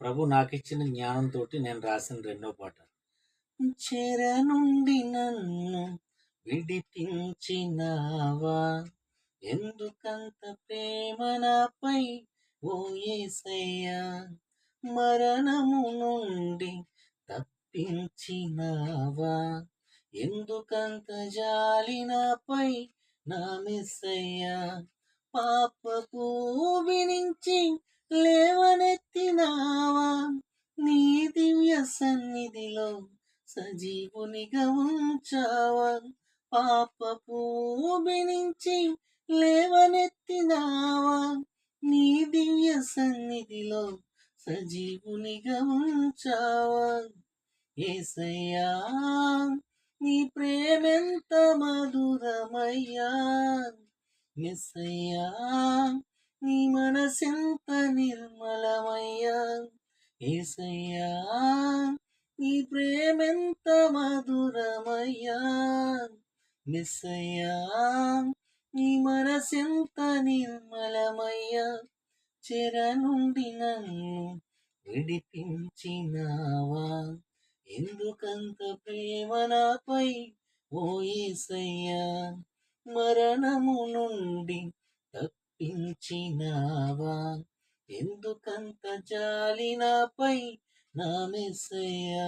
ప్రభు నాకిచ్చిన జ్ఞానంతో నేను రాసిన రెండో పాట. చెర నుండి నన్ను విడిపించినావా? ఎందుకంత ప్రేమ నాపై ఓ ఏసయ్యా? మరణము నుండి తప్పించినావా? ఎందుకంత జాలి నాపై నా మిస్సయ్యా? పాపకు వినించి లేవ సన్నిధిలో సజీవునిగా ఉంచావా? పాపపు నుంచి లేవనెత్తినావా? నీ దివ్య సన్నిధిలో సజీవునిగా ఉంచావా? ఏసయ్యా నీ ప్రేమెంత మధురమయ్యా? ఎస్సయ్యా నీ మనసెంత నిర్మలమయ్యా? ఏసయ్యా ప్రేమెంత మధురమయ్యా? మిస్సయ్యా నీ మనసెంత నిర్మలమయ్యా? చెర నుండి నన్ను విడిపించినావా? ఎందుకంత ప్రేమ నాపై ఓ యేసయ్యా మరణము నుండి తప్పించినావా? ఎందుకంత జాలి నాపై నా మెస్సయ్యా